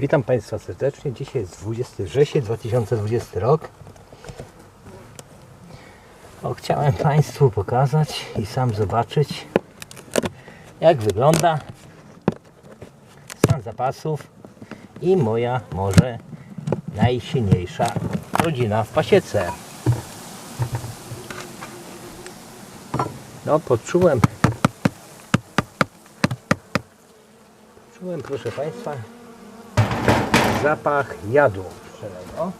Witam Państwa serdecznie. Dzisiaj jest 20 wrzesień 2020 rok. O, chciałem Państwu pokazać i sam zobaczyć, jak wygląda stan zapasów i moja może najsilniejsza rodzina w pasiece. No, poczułem, poczułem, proszę Państwa, zapach jadu pszczelego.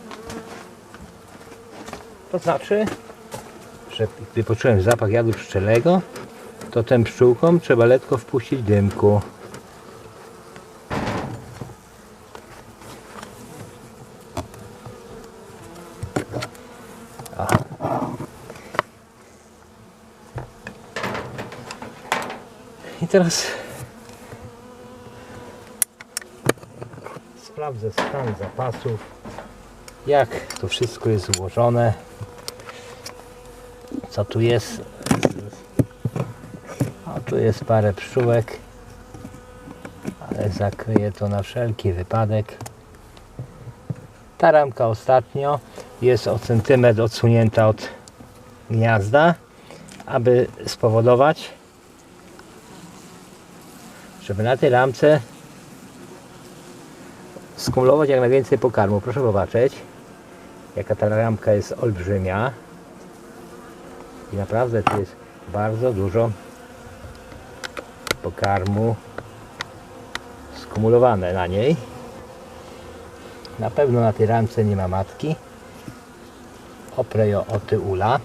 To znaczy, że gdy poczułem zapach jadu pszczelego, to tym pszczółkom trzeba lekko wpuścić dymku. Teraz sprawdzę stan zapasów, jak to wszystko jest ułożone, co tu jest. O, tu jest parę pszczółek, ale zakryję to na wszelki wypadek. Ta ramka ostatnio jest o centymetr odsunięta od gniazda, aby spowodować, żeby na tej ramce skumulować jak najwięcej pokarmu. Proszę zobaczyć, jaka ta ramka jest olbrzymia. I naprawdę tu jest bardzo dużo pokarmu skumulowane na niej. Na pewno na tej ramce nie ma matki. Oprę ją o tyula.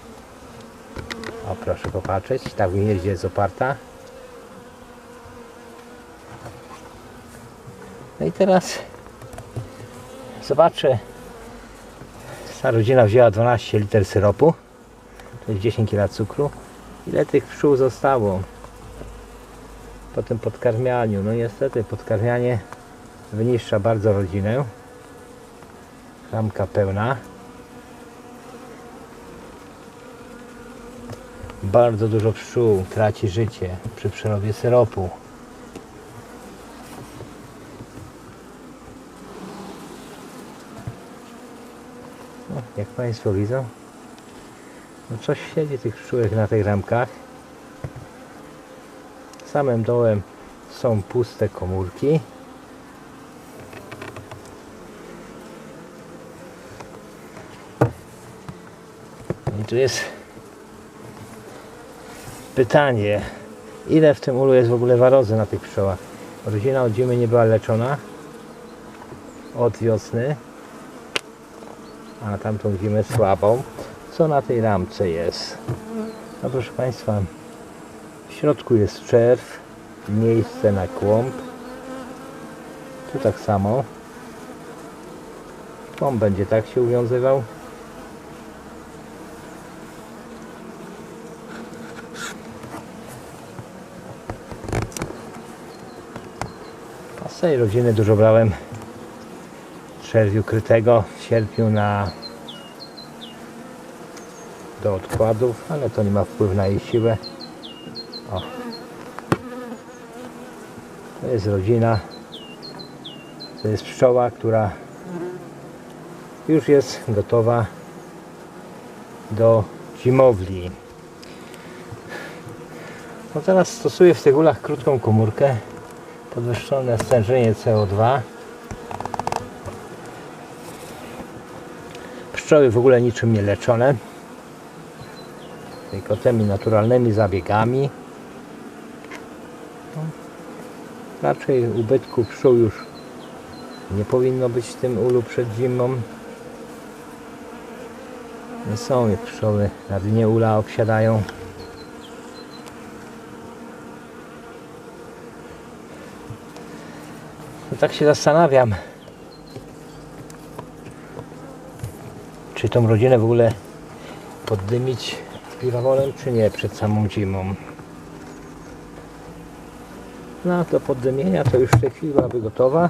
O proszę popatrzeć, ta w gnieździe jest oparta. No i teraz zobaczę. Ta rodzina wzięła 12 liter syropu. To jest 10 kg cukru. Ile tych pszczół zostało po tym podkarmianiu? No niestety podkarmianie wyniszcza bardzo rodzinę. Ramka pełna. Bardzo dużo pszczół traci życie przy przerobię syropu. No, jak Państwo widzą, no coś siedzi tych pszczółek na tych ramkach. Samym dołem są puste komórki. I tu jest pytanie, ile w tym ulu jest w ogóle warozy na tych pszczołach? Rodzina od zimy nie była leczona od wiosny, a tamtą zimę słabą. Co na tej ramce jest? No proszę Państwa, w środku jest czerw, miejsce na kłąb. Tu tak samo. Kłąb będzie tak się uwiązywał. Z tej rodziny dużo brałem czerwiu krytego w sierpniu na do odkładów, ale to nie ma wpływu na jej siłę. O. To jest rodzina. To jest pszczoła, która już jest gotowa do zimowli. No teraz stosuję w tych ulach krótką komórkę, podwyższone stężenie CO2. Pszczoły w ogóle niczym nie leczone tylko tymi naturalnymi zabiegami. No, raczej ubytku pszczół już nie powinno być w tym ulu przed zimą. Nie są pszczoły na dnie ula obsiadają. No tak się zastanawiam, czy tą rodzinę w ogóle poddymić piwawolem czy nie przed samą zimą. No do poddymienia to już w tej chwili byłaby gotowa,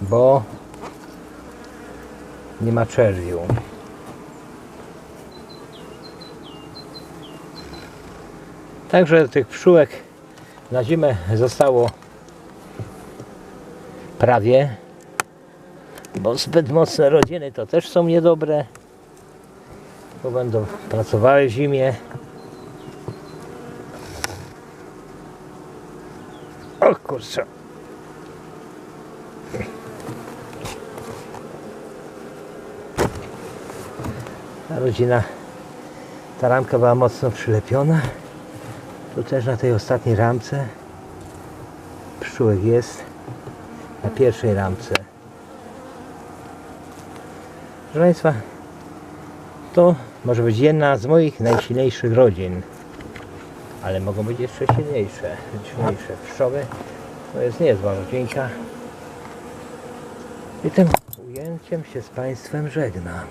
bo nie ma czerwiu. Także tych pszczółek na zimę zostało naprawię, bo zbyt mocne rodziny to też są niedobre, bo będą pracowały w zimie. O kurczę. Ta rodzina, ta ramka była mocno przylepiona. Tu też na tej ostatniej ramce pszczółek jest. Na pierwszej ramce. Proszę Państwa, to może być jedna z moich najsilniejszych rodzin. Ale mogą być jeszcze silniejsze, silniejsze pszczoły. To jest niezła rodzinka. I tym ujęciem się z Państwem żegnam.